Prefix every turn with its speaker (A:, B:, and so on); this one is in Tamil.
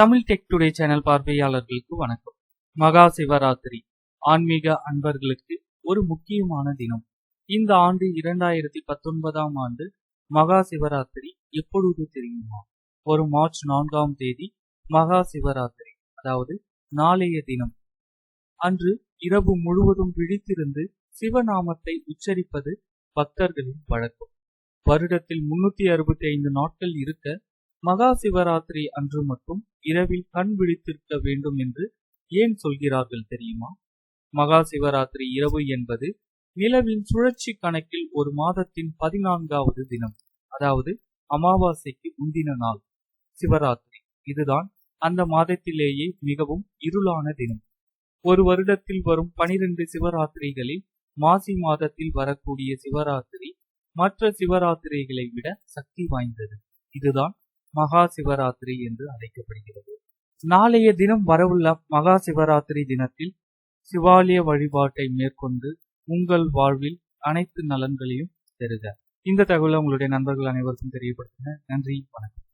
A: தமிழ் டெக் டுடே சேனல் பார்வையாளர்களுக்கு வணக்கம். மகா சிவராத்திரி. ஆன்மீக அன்பர்களுக்கு ஒரு முக்கியமான தினம். இந்த ஆண்டு இரண்டாயிரத்தி பத்தொன்பதாம் ஆண்டு மகா சிவராத்திரி எப்பொழுது தெரியுமா? ஒரு மார்ச் நான்காம் தேதி மகா சிவராத்திரி அதாவது நாளைய தினம். அன்று இரவு முழுவதும் விழித்திருந்து சிவநாமத்தை உச்சரிப்பது பக்தர்களின் வழக்கம். வருடத்தில் முன்னூத்தி அறுபத்தி ஐந்து நாட்கள் இருக்க மகா சிவராத்திரி அன்று மட்டும் இரவில் கண் விழித்திருக்க வேண்டும் என்று ஏன் சொல்கிறார்கள் தெரியுமா? மகா சிவராத்திரி இரவு என்பது நிலவின் சுழற்சி கணக்கில் ஒரு மாதத்தின் பதினான்காவது தினம் அதாவது அமாவாசைக்கு முந்தின நாள் சிவராத்திரி. இதுதான் அந்த மாதத்திலேயே மிகவும் இருளான தினம். ஒரு வருடத்தில் வரும் பனிரெண்டு சிவராத்திரிகளில் மாசி மாதத்தில் வரக்கூடிய சிவராத்திரி மற்ற சிவராத்திரிகளை விட சக்தி வாய்ந்தது. இதுதான் மகா சிவராத்திரி என்று அழைக்கப்படுகிறது. நாளைய தினம் வரவுள்ள மகா சிவராத்திரி தினத்தில் சிவாலய வழிபாட்டை மேற்கொண்டு உங்கள் வாழ்வில் அனைத்து நலன்களையும் பெறுக. இந்த தகவலை உங்களுடைய நண்பர்கள் அனைவருக்கும் தெரியப்படுத்துங்க நன்றி வணக்கம்.